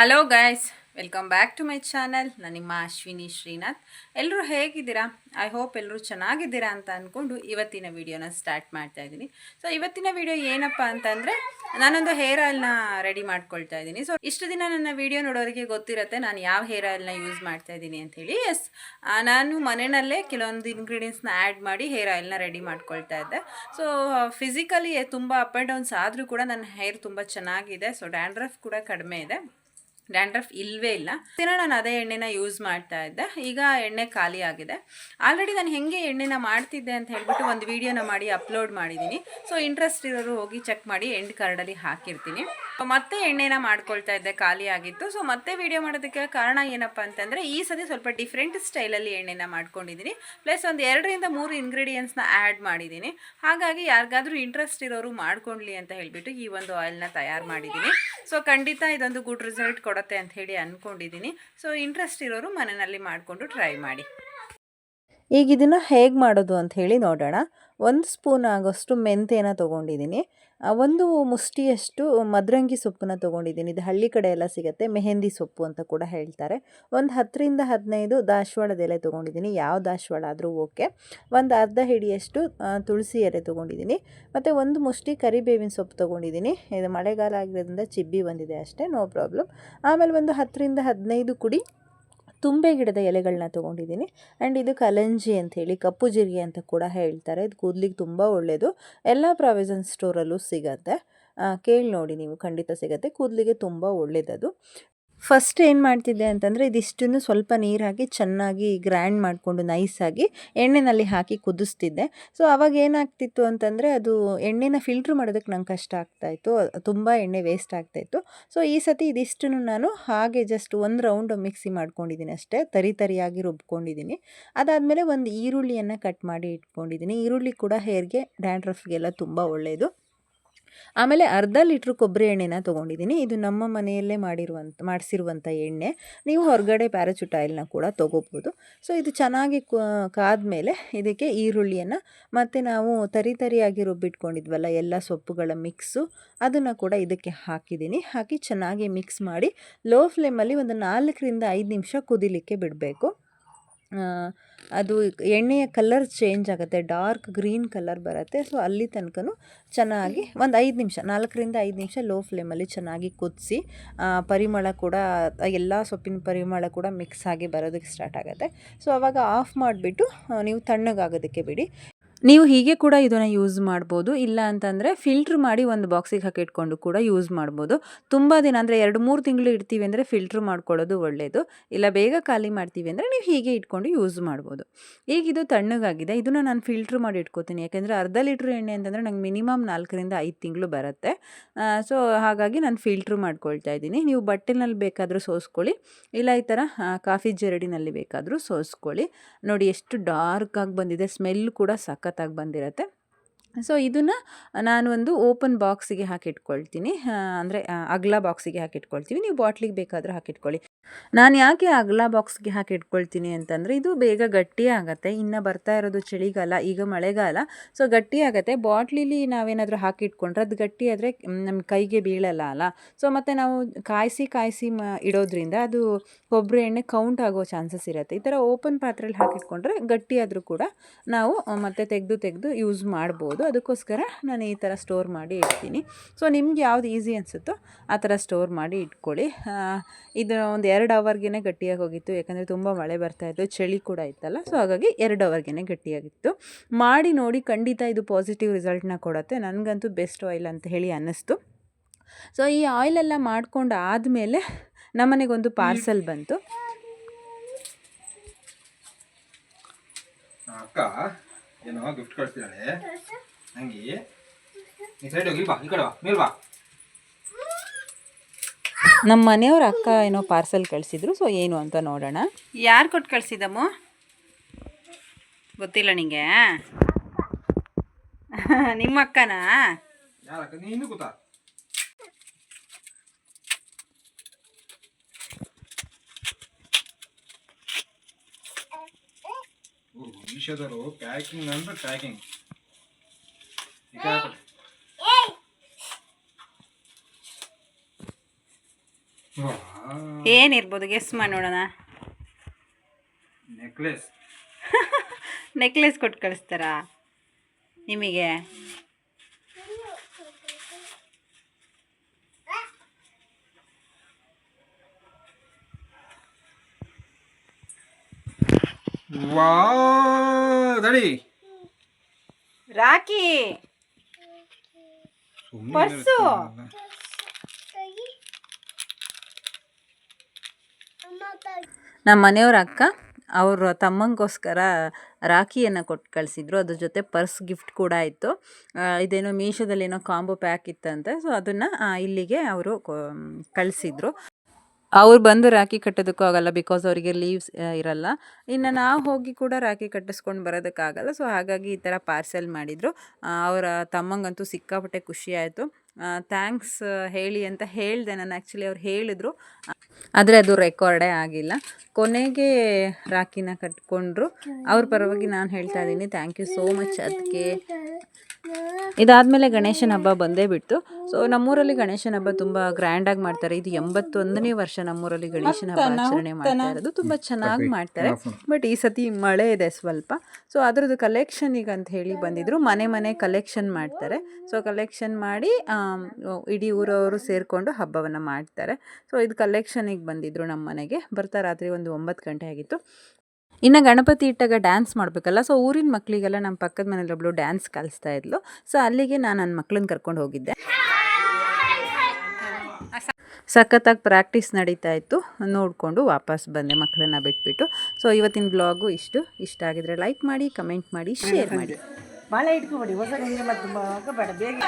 Hello guys welcome back to my channel ನಾನು ನಿಮ್ಮ ಅಶ್ವಿನಿ ಶ್ರೀನಾಥ್. ಎಲ್ಲರೂ ಹೇಗಿದ್ದೀರಾ? ಐ ಹೋಪ್ ಎಲ್ಲರೂ ಚೆನ್ನಾಗಿದ್ದೀರಾ ಅಂತ ಅಂದ್ಕೊಂಡು ಇವತ್ತಿನ ವಿಡಿಯೋನ ಸ್ಟಾರ್ಟ್ ಮಾಡ್ತಾ ಇದ್ದೀನಿ. ಸೊ ಇವತ್ತಿನ ವಿಡಿಯೋ ಏನಪ್ಪ ಅಂತಂದರೆ, ನಾನೊಂದು ಹೇರ್ ಆಯಿಲ್ನ ರೆಡಿ ಮಾಡ್ಕೊಳ್ತಾ ಇದ್ದೀನಿ. ಸೊ ಇಷ್ಟು ದಿನ ನನ್ನ ವಿಡಿಯೋ ನೋಡೋರಿಗೆ ಗೊತ್ತಿರುತ್ತೆ, ನಾನು ಯಾವ ಹೇರ್ ಆಯಿಲ್ನ ಯೂಸ್ ಮಾಡ್ತಾ ಇದ್ದೀನಿ ಅಂಥೇಳಿ ಎಸ್ ನಾನು ಮನೆಯಲ್ಲೇ ಕೆಲವೊಂದು ಇಂಗ್ರೀಡಿಯೆಂಟ್ಸ್ನ ಆ್ಯಡ್ ಮಾಡಿ ಹೇರ್ ಆಯಿಲ್ನ ರೆಡಿ ಮಾಡ್ಕೊಳ್ತಾ ಇದ್ದೆ. ಸೊ ಫಿಸಿಕಲಿ ತುಂಬ ಅಪ್ ಆ್ಯಂಡ್ ಡೌನ್ಸ್ ಆದರೂ ಕೂಡ ನನ್ನ ಹೇರ್ ತುಂಬ ಚೆನ್ನಾಗಿದೆ. ಸೊ ಡ್ಯಾಂಡ್ರಫ್ ಕೂಡ ಕಡಿಮೆ ಇದೆ. ಡ್ಯಾಂಡ್ರಫ್ ಇಲ್ಲವೇ ಇಲ್ಲ. ದಿನ ನಾನು ಅದೇ ಎಣ್ಣೆನ ಯೂಸ್ ಮಾಡ್ತಾ ಇದ್ದೆ. ಈಗ ಎಣ್ಣೆ ಖಾಲಿ ಆಗಿದೆ. ಆಲ್ರೆಡಿ ನಾನು ಹೆಂಗೆ ಎಣ್ಣೆನ ಮಾಡ್ತಿದ್ದೆ ಅಂತ ಹೇಳ್ಬಿಟ್ಟು ಒಂದು ವೀಡಿಯೋನ ಮಾಡಿ ಅಪ್ಲೋಡ್ ಮಾಡಿದ್ದೀನಿ ಸೊ ಇಂಟ್ರೆಸ್ಟ್ ಇರೋರು ಹೋಗಿ ಚೆಕ್ ಮಾಡಿ ಎಂಡ್ ಕಾರ್ಡಲ್ಲಿ ಹಾಕಿರ್ತೀನಿ. ಮತ್ತೆ ಎಣ್ಣೆನ ಮಾಡ್ಕೊಳ್ತಾ ಇದ್ದೆ, ಖಾಲಿ ಆಗಿತ್ತು. ಸೊ ಮತ್ತೆ ವಿಡಿಯೋ ಮಾಡೋದಕ್ಕೆ ಕಾರಣ ಏನಪ್ಪ ಅಂತಂದರೆ, ಈ ಸತಿ ಸ್ವಲ್ಪ ಡಿಫ್ರೆಂಟ್ ಸ್ಟೈಲಲ್ಲಿ ಎಣ್ಣೆನ ಮಾಡ್ಕೊಂಡಿದ್ದೀನಿ ಪ್ಲಸ್ ಒಂದು ಎರಡರಿಂದ ಮೂರು ಇಂಗ್ರೀಡಿಯೆಂಟ್ಸ್ನ ಆ್ಯಡ್ ಮಾಡಿದ್ದೀನಿ ಹಾಗಾಗಿ ಯಾರಿಗಾದರೂ ಇಂಟ್ರೆಸ್ಟ್ ಇರೋರು ಮಾಡ್ಕೊಳ್ಳಿ ಅಂತ ಹೇಳಿಬಿಟ್ಟು ಈ ಒಂದು ಆಯಿಲ್ನ ತಯಾರು ಮಾಡಿದ್ದೀನಿ ಸೊ ಖಂಡಿತ ಇದೊಂದು ಗುಡ್ ರಿಸಲ್ಟ್ ಕೊಡುತ್ತೆ ಅಂತ ಹೇಳಿ ಅಂದ್ಕೊಂಡಿದ್ದೀನಿ ಸೊ ಇಂಟ್ರೆಸ್ಟ್ ಇರೋರು ಮನೆಯಲ್ಲಿ ಮಾಡಿಕೊಂಡು ಟ್ರೈ ಮಾಡಿ. ಈಗ ಇದನ್ನು ಹೇಗೆ ಮಾಡೋದು ಅಂತ ಹೇಳಿ ನೋಡೋಣ. ಒಂದು ಸ್ಪೂನ್ ಆಗೋಷ್ಟು ಮೆಂತ್ಯನ ತೊಗೊಂಡಿದ್ದೀನಿ. ಒಂದು ಮುಷ್ಟಿಯಷ್ಟು ಮದ್ರಂಗಿ ಸೊಪ್ಪನ್ನ ತೊಗೊಂಡಿದ್ದೀನಿ. ಇದು ಹಳ್ಳಿ ಕಡೆ ಎಲ್ಲ ಸಿಗುತ್ತೆ. ಮೆಹಂದಿ ಸೊಪ್ಪು ಅಂತ ಕೂಡ ಹೇಳ್ತಾರೆ. ಒಂದು ಹತ್ತರಿಂದ ಹದಿನೈದು ದಾಸವಾಳದ ಎಲೆ ತೊಗೊಂಡಿದ್ದೀನಿ. ಯಾವ ದಾಸವಾಳ ಆದರೂ ಓಕೆ. ಒಂದು ಅರ್ಧ ಹಿಡಿಯಷ್ಟು ತುಳಸಿ ಎಲೆ ತೊಗೊಂಡಿದ್ದೀನಿ. ಮತ್ತು ಒಂದು ಮುಷ್ಟಿ ಕರಿಬೇವಿನ ಸೊಪ್ಪು ತೊಗೊಂಡಿದ್ದೀನಿ. ಇದು ಮಳೆಗಾಲ ಆಗಿರೋದ್ರಿಂದ ಚಿಬ್ಬಿ ಬಂದಿದೆ ಅಷ್ಟೇ, ನೋ ಪ್ರಾಬ್ಲಮ್. ಆಮೇಲೆ ಒಂದು ಹತ್ತರಿಂದ ಹದಿನೈದು ಕುಡಿ. ತುಂಬೆ ಗಿಡದ ಎಲೆಗಳನ್ನ ತೊಗೊಂಡಿದ್ದೀನಿ. ಆ್ಯಂಡ್ ಇದು ಕಲಂಜಿ ಅಂಥೇಳಿ ಕಪ್ಪು ಜೀರಿಗೆ ಅಂತ ಕೂಡ ಹೇಳ್ತಾರೆ. ಇದು ಕೂದಲಿಗೆ ತುಂಬ ಒಳ್ಳೆಯದು ಎಲ್ಲ ಪ್ರಾವಿಸನ್ ಸ್ಟೋರಲ್ಲೂ ಸಿಗತ್ತೆ. ಕೇಳಿ ನೋಡಿ ನೀವು, ಖಂಡಿತ ಸಿಗತ್ತೆ. ಕೂದಲಿಗೆ ತುಂಬ ಒಳ್ಳೆಯದದು ಫಸ್ಟ್ ಏನು ಮಾಡ್ತಿದ್ದೆ ಅಂತಂದರೆ ಇದಿಷ್ಟನ್ನು ಸ್ವಲ್ಪ ನೀರು ಹಾಕಿ ಚೆನ್ನಾಗಿ ಗ್ರ್ಯಾಂಡ್ ಮಾಡಿಕೊಂಡು ನೈಸಾಗಿ ಎಣ್ಣೆನಲ್ಲಿ ಹಾಕಿ ಕುದಿಸ್ತಿದ್ದೆ. ಸೊ ಅವಾಗ ಏನಾಗ್ತಿತ್ತು ಅಂತಂದರೆ ಅದು ಎಣ್ಣೆನ ಫಿಲ್ಟ್ರ್ ಮಾಡೋದಕ್ಕೆ ನಂಗೆ ಕಷ್ಟ ಆಗ್ತಾಯಿತ್ತು ತುಂಬ ಎಣ್ಣೆ ವೇಸ್ಟ್ ಆಗ್ತಾಯಿತ್ತು ಸೊ ಈ ಸತಿ ಇದಿಷ್ಟನ್ನು ನಾನು ಹಾಗೆ ಜಸ್ಟ್ ಒಂದು ರೌಂಡ್ ಮಿಕ್ಸಿ ಮಾಡ್ಕೊಂಡಿದ್ದೀನಿ ಅಷ್ಟೇ. ತರಿ ತರಿಯಾಗಿ ರುಬ್ಕೊಂಡಿದ್ದೀನಿ. ಅದಾದಮೇಲೆ ಒಂದು ಈರುಳ್ಳಿಯನ್ನು ಕಟ್ ಮಾಡಿ ಇಟ್ಕೊಂಡಿದ್ದೀನಿ. ಈರುಳ್ಳಿ ಕೂಡ ಹೇರ್ಗೆ ಡ್ಯಾಂಡ್ರಫ್ಗೆಲ್ಲ ತುಂಬ ಒಳ್ಳೆಯದು ಆಮೇಲೆ ಅರ್ಧ ಲೀಟ್ರ್ ಕೊಬ್ಬರಿ ಎಣ್ಣೆನ ತೊಗೊಂಡಿದ್ದೀನಿ. ಇದು ನಮ್ಮ ಮನೆಯಲ್ಲೇ ಮಾಡಿರುವಂಥ ಮಾಡಿಸಿರುವಂಥ ಎಣ್ಣೆ. ನೀವು ಹೊರಗಡೆ ಪ್ಯಾರಾಚೂಟ್ ಆಯಿಲ್ನ ಕೂಡ ತೊಗೋಬೋದು. ಸೊ, ಇದು ಚೆನ್ನಾಗಿ ಕಾದ್ಮೇಲೆ ಇದಕ್ಕೆ ಈರುಳ್ಳಿಯನ್ನು ಮತ್ತು ನಾವು ತರಿ ತರಿಯಾಗಿ ರುಬ್ಬಿಟ್ಕೊಂಡಿದ್ವಲ್ಲ, ಎಲ್ಲ ಸೊಪ್ಪುಗಳ ಮಿಕ್ಸು ಅದನ್ನು ಕೂಡ ಇದಕ್ಕೆ ಹಾಕಿದ್ದೀನಿ. ಹಾಕಿ ಚೆನ್ನಾಗಿ ಮಿಕ್ಸ್ ಮಾಡಿ, ಲೋ ಫ್ಲೇಮಲ್ಲಿ ಒಂದು ನಾಲ್ಕರಿಂದ ಐದು ನಿಮಿಷ ಕುದಿಲಿಕ್ಕೆ ಬಿಡಬೇಕು. ಅದು ಎಣ್ಣೆಯ ಕಲರ್ ಚೇಂಜ್ ಆಗುತ್ತೆ ಡಾರ್ಕ್ ಗ್ರೀನ್ ಕಲರ್ ಬರುತ್ತೆ. ಸೊ ಅಲ್ಲಿ ತನಕನೂ ಚೆನ್ನಾಗಿ ಒಂದು ಐದು ನಿಮಿಷ, ನಾಲ್ಕರಿಂದ ಐದು ನಿಮಿಷ ಲೋ ಫ್ಲೇಮಲ್ಲಿ ಚೆನ್ನಾಗಿ ಕುದಿಸಿ ಪರಿಮಳ ಕೂಡ, ಎಲ್ಲ ಸೊಪ್ಪಿನ ಪರಿಮಳ ಕೂಡ ಮಿಕ್ಸ್ ಆಗಿ ಬರೋದಕ್ಕೆ ಸ್ಟಾರ್ಟ್ ಆಗುತ್ತೆ. ಸೊ ಆವಾಗ ಆಫ್ ಮಾಡಿಬಿಟ್ಟು ನೀವು ತಣ್ಣಗಾಗೋದಕ್ಕೆ ಬಿಡಿ. ನೀವು ಹೀಗೆ ಕೂಡ ಇದನ್ನು ಯೂಸ್ ಮಾಡ್ಬೋದು. ಇಲ್ಲ ಅಂತಂದರೆ ಫಿಲ್ಟ್ರ್ ಮಾಡಿ ಒಂದು ಬಾಕ್ಸಿಗೆ ಹಾಕಿಟ್ಕೊಂಡು ಕೂಡ ಯೂಸ್ ಮಾಡ್ಬೋದು. ತುಂಬ ದಿನ ಅಂದರೆ ಎರಡು ಮೂರು ತಿಂಗಳು ಇಡ್ತೀವಿ ಅಂದರೆ ಫಿಲ್ಟ್ರ್ ಮಾಡ್ಕೊಳ್ಳೋದು ಒಳ್ಳೆಯದು ಇಲ್ಲ ಬೇಗ ಖಾಲಿ ಮಾಡ್ತೀವಿ ಅಂದರೆ ನೀವು ಹೀಗೆ ಇಟ್ಕೊಂಡು ಯೂಸ್ ಮಾಡ್ಬೋದು. ಈಗ ಇದು ತಣ್ಣಗಾಗಿದೆ. ಇದನ್ನು ನಾನು ಫಿಲ್ಟ್ರ್ ಮಾಡಿ ಇಟ್ಕೋತೀನಿ. ಯಾಕೆಂದರೆ ಅರ್ಧ ಲೀಟ್ರ್ ಎಣ್ಣೆ ಅಂತಂದರೆ ನಂಗೆ ಮಿನಿಮಮ್ ನಾಲ್ಕರಿಂದ ಐದು ತಿಂಗಳು ಬರುತ್ತೆ. ಸೊ ಹಾಗಾಗಿ ನಾನು ಫಿಲ್ಟ್ರ್ ಮಾಡ್ಕೊಳ್ತಾ ಇದ್ದೀನಿ. ನೀವು ಬಟ್ಟೆನಲ್ಲಿ ಬೇಕಾದರೂ ಸೋಸ್ಕೊಳ್ಳಿ. ಇಲ್ಲ ಈ ಥರ ಕಾಫಿ ಜರಡಿನಲ್ಲಿ ಬೇಕಾದರೂ ಸೋಸ್ಕೊಳ್ಳಿ. ನೋಡಿ ಎಷ್ಟು ಡಾರ್ಕ್ ಆಗಿ ಬಂದಿದೆ. ಸ್ಮೆಲ್ ಕೂಡ ಸಖತ್ತಾಗಿ ಬಂದಿರತ್ತೆ. ಸೊ ಇದನ್ನು ನಾನು ಒಂದು ಓಪನ್ ಬಾಕ್ಸಿಗೆ ಹಾಕಿಟ್ಕೊಳ್ತೀನಿ. ಅಂದರೆ ಅಗಲ ಬಾಕ್ಸಿಗೆ ಹಾಕಿಟ್ಕೊಳ್ತೀವಿ ನೀವು ಬಾಟ್ಲಿಗೆ ಬೇಕಾದರೂ ಹಾಕಿಟ್ಕೊಳ್ಳಿ. ನಾನು ಯಾಕೆ ಅಗಲ ಬಾಕ್ಸ್ಗೆ ಹಾಕಿ ಇಟ್ಕೊಳ್ತೀನಿ ಅಂತಂದರೆ, ಇದು ಬೇಗ ಗಟ್ಟಿ ಆಗುತ್ತೆ. ಇನ್ನು ಬರ್ತಾ ಇರೋದು ಚಳಿಗಾಲ, ಈಗ ಮಳೆಗಾಲ. ಸೊ ಗಟ್ಟಿ ಆಗುತ್ತೆ. ಬಾಟ್ಲಿಲಿ ನಾವೇನಾದರೂ ಹಾಕಿ ಇಟ್ಕೊಂಡ್ರೆ ಅದು ಗಟ್ಟಿ ಆದರೆ ನಮ್ಮ ಕೈಗೆ ಬೀಳಲ್ಲ ಅಲ್ಲ. ಸೊ ಮತ್ತು ನಾವು ಕಾಯಿಸಿ ಕಾಯಿಸಿ ಇಡೋದ್ರಿಂದ ಅದು ಕೊಬ್ಬರಿ ಎಣ್ಣೆ ಕೌಂಟ್ ಆಗೋ ಚಾನ್ಸಸ್ ಇರುತ್ತೆ. ಈ ಥರ ಓಪನ್ ಪಾತ್ರೆಯಲ್ಲಿ ಹಾಕಿಟ್ಕೊಂಡ್ರೆ ಗಟ್ಟಿ ಆದರೂ ಕೂಡ ನಾವು ಮತ್ತೆ ತೆಗೆದು ತೆಗೆದು ಯೂಸ್ ಮಾಡ್ಬೋದು. ಅದಕ್ಕೋಸ್ಕರ ನಾನು ಈ ಥರ ಸ್ಟೋರ್ ಮಾಡಿ ಇಡ್ತೀನಿ. ಸೊ ನಿಮ್ಗೆ ಯಾವ್ದು ಈಸಿ ಅನಿಸುತ್ತೋ ಆ ಥರ ಸ್ಟೋರ್ ಮಾಡಿ ಇಟ್ಕೊಳ್ಳಿ. ಇದು ಒಂದು ಎರಡು ಅವರ್ಗೆ ಗಟ್ಟಿಯಾಗಿ ಹೋಗಿತ್ತು. ಯಾಕಂದರೆ ತುಂಬ ಮಳೆ ಬರ್ತಾಯಿತ್ತು ಚಳಿ ಕೂಡ ಇತ್ತಲ್ಲ. ಸೊ ಹಾಗಾಗಿ ಎರಡು ಅವರ್ಗೆ ಗಟ್ಟಿಯಾಗಿತ್ತು. ಮಾಡಿ ನೋಡಿ ಖಂಡಿತ ಇದು ಪಾಸಿಟಿವ್ ರಿಸಲ್ಟ್ನ ಕೊಡುತ್ತೆ. ನನಗಂತೂ ಬೆಸ್ಟ್ ಆಯಿಲ್ ಅಂತ ಹೇಳಿ ಅನ್ನಿಸ್ತು. ಸೊ ಈ ಆಯಿಲೆಲ್ಲ ಮಾಡ್ಕೊಂಡು ಆದಮೇಲೆ ನಮ್ಮನೆಗೊಂದು ಪಾರ್ಸಲ್ ಬಂತು. ಅಕ್ಕ, ಏನೋ ಗಿಫ್ಟ್ ಕಳಿಸ್ತಿದ್ದಾಳೆ ನಂಗೆ? ಈ ಸೈಡ್ ಹೋಗಿ ಬಾ ಈ ಕಡೆ ಬಾ ಮೇಲ್ ಬಾ. ನಮ್ಮ ಮನೆಯವ್ರ ಅಕ್ಕ ಏನೋ ಪಾರ್ಸೆಲ್ ಕಳಿಸಿದ್ರು ಸೊ ಏನು ಅಂತ ನೋಡೋಣ. ಯಾರು ಕೊಟ್ಟು ಕಳಿಸಿದಮ್ಮ? ಗೊತ್ತಿಲ್ಲ ನಿಂಗೆ. ನಿಮ್ಮ ಅಕ್ಕನಾ? ನೀನು ಪ್ಯಾಕಿಂಗ್ ಅಂದ್ರೆ ಪ್ಯಾಕಿಂಗ್ ಏನಿರ್ಬೋದು ಗೆಸ್ ಮಾಡಿ ನೋಡೋಣ. ನೆಕ್ಲೆಸ್ ನೆಕ್ಲೆಸ್ ಕೊಟ್ಟು ಕಳಿಸ್ತಾರಾ? ನಿಮಗೆ? ತಡಿ ರಾಖಿ ಪರ್ಸು. ನಮ್ಮ ಮನೆಯವ್ರ ಅಕ್ಕ, ಅವರು ತಮ್ಮಂಗೋಸ್ಕರ ರಾಖಿಯನ್ನು ಕೊಟ್ಟು ಕಳಿಸಿದ್ರು. ಅದ್ರ ಜೊತೆ ಪರ್ಸ್ ಗಿಫ್ಟ್ ಕೂಡ ಇತ್ತು ಇದೇನೋ ಮೀಶೋದಲ್ಲಿ ಏನೋ ಕಾಂಬೋ ಪ್ಯಾಕ್ ಇತ್ತಂತೆ. ಸೊ, ಅದನ್ನು ಇಲ್ಲಿಗೆ ಅವರು ಕಳಿಸಿದ್ರು. ಅವ್ರು ಬಂದು ರಾಖಿ ಕಟ್ಟೋದಕ್ಕೂ ಆಗಲ್ಲ ಬಿಕಾಸ್ ಅವರಿಗೆ ಲೀವ್ಸ್ ಇರಲ್ಲ. ಇನ್ನು ನಾವು ಹೋಗಿ ಕೂಡ ರಾಖಿ ಕಟ್ಟಿಸ್ಕೊಂಡು ಬರೋದಕ್ಕಾಗಲ್ಲ. ಸೊ ಹಾಗಾಗಿ ಈ ಥರ ಪಾರ್ಸೆಲ್ ಮಾಡಿದರು. ಅವರ ತಮ್ಮಂಗಂತೂ ಸಿಕ್ಕಾಪಟ್ಟೆ ಖುಷಿ ಆಯಿತು. ಥ್ಯಾಂಕ್ಸ್ ಹೇಳಿ ಅಂತ ಹೇಳಿದೆ ನಾನು. ಆ್ಯಕ್ಚುಲಿ ಅವ್ರು ಹೇಳಿದ್ರು. ಆದರೆ ಅದು ರೆಕಾರ್ಡೇ ಆಗಿಲ್ಲ. ಕೊನೆಗೆ ರಾಖಿನ ಕಟ್ಕೊಂಡ್ರು. ಅವ್ರ ಪರವಾಗಿ ನಾನು ಹೇಳ್ತಾ ಇದ್ದೀನಿ. ಥ್ಯಾಂಕ್ ಯು ಸೋ ಮಚ್ ಅದಕ್ಕೆ ಇದಾದಮೇಲೆ ಗಣೇಶನ ಹಬ್ಬ ಬಂದೇ ಬಿಡ್ತು. ಸೊ ನಮ್ಮೂರಲ್ಲಿ ಗಣೇಶನ ಹಬ್ಬ ತುಂಬ ಗ್ರ್ಯಾಂಡಾಗಿ ಮಾಡ್ತಾರೆ. ಇದು ಎಂಬತ್ತೊಂದನೇ ವರ್ಷ ನಮ್ಮೂರಲ್ಲಿ ಗಣೇಶನ ಹಬ್ಬ ಆಚರಣೆ ಮಾಡ್ತಾ ಇರೋದು. ತುಂಬ ಚೆನ್ನಾಗಿ ಮಾಡ್ತಾರೆ. ಬಟ್ ಈ ಸತಿ ಮಳೆ ಇದೆ ಸ್ವಲ್ಪ. ಸೊ ಅದ್ರದ್ದು ಈಗ ಅಂತ ಹೇಳಿ ಬಂದಿದ್ರು. ಮನೆ ಮನೆ ಕಲೆಕ್ಷನ್ ಮಾಡ್ತಾರೆ. ಸೊ ಕಲೆಕ್ಷನ್ ಮಾಡಿ ಇಡೀ ಊರವರು ಸೇರಿಕೊಂಡು ಹಬ್ಬವನ್ನು ಮಾಡ್ತಾರೆ. ಸೊ ಇದು ಕಲೆಕ್ಷನಿಗೆ ಬಂದಿದ್ರು ನಮ್ಮ ಮನೆಗೆ ಬರ್ತಾ ರಾತ್ರಿ ಒಂದು ಒಂಬತ್ತು ಗಂಟೆ ಆಗಿತ್ತು. ಇನ್ನು ಗಣಪತಿ ಇಟ್ಟಾಗ ಡ್ಯಾನ್ಸ್ ಮಾಡಬೇಕಲ್ಲ ಸೊ ಊರಿನ ಮಕ್ಕಳಿಗೆಲ್ಲ ನಮ್ಮ ಪಕ್ಕದ ಮನೇಲಿ ಒಬ್ಬಳು ಡ್ಯಾನ್ಸ್ ಕಲಿಸ್ತಾ ಇದ್ಲು. ಸೊ ಅಲ್ಲಿಗೆ ನಾನು ನನ್ನ ಮಕ್ಕಳನ್ನ ಕರ್ಕೊಂಡು ಹೋಗಿದ್ದೆ. ಸಖತ್ತಾಗಿ ಪ್ರಾಕ್ಟೀಸ್ ನಡೀತಾ ಇತ್ತು. ನೋಡಿಕೊಂಡು ವಾಪಸ್ ಬಂದೆ ಮಕ್ಕಳನ್ನ ಬಿಟ್ಬಿಟ್ಟು. ಸೊ ಇವತ್ತಿನ ಬ್ಲಾಗು ಇಷ್ಟು. ಇಷ್ಟ ಆಗಿದ್ರೆ ಲೈಕ್ ಮಾಡಿ ಕಮೆಂಟ್ ಮಾಡಿ ಶೇರ್ ಮಾಡಿ. ಭಾಳ ಇಟ್ಕೊಬೇಡಿ. ಹೊಸ ಬೇಡ. ಬೇಗ.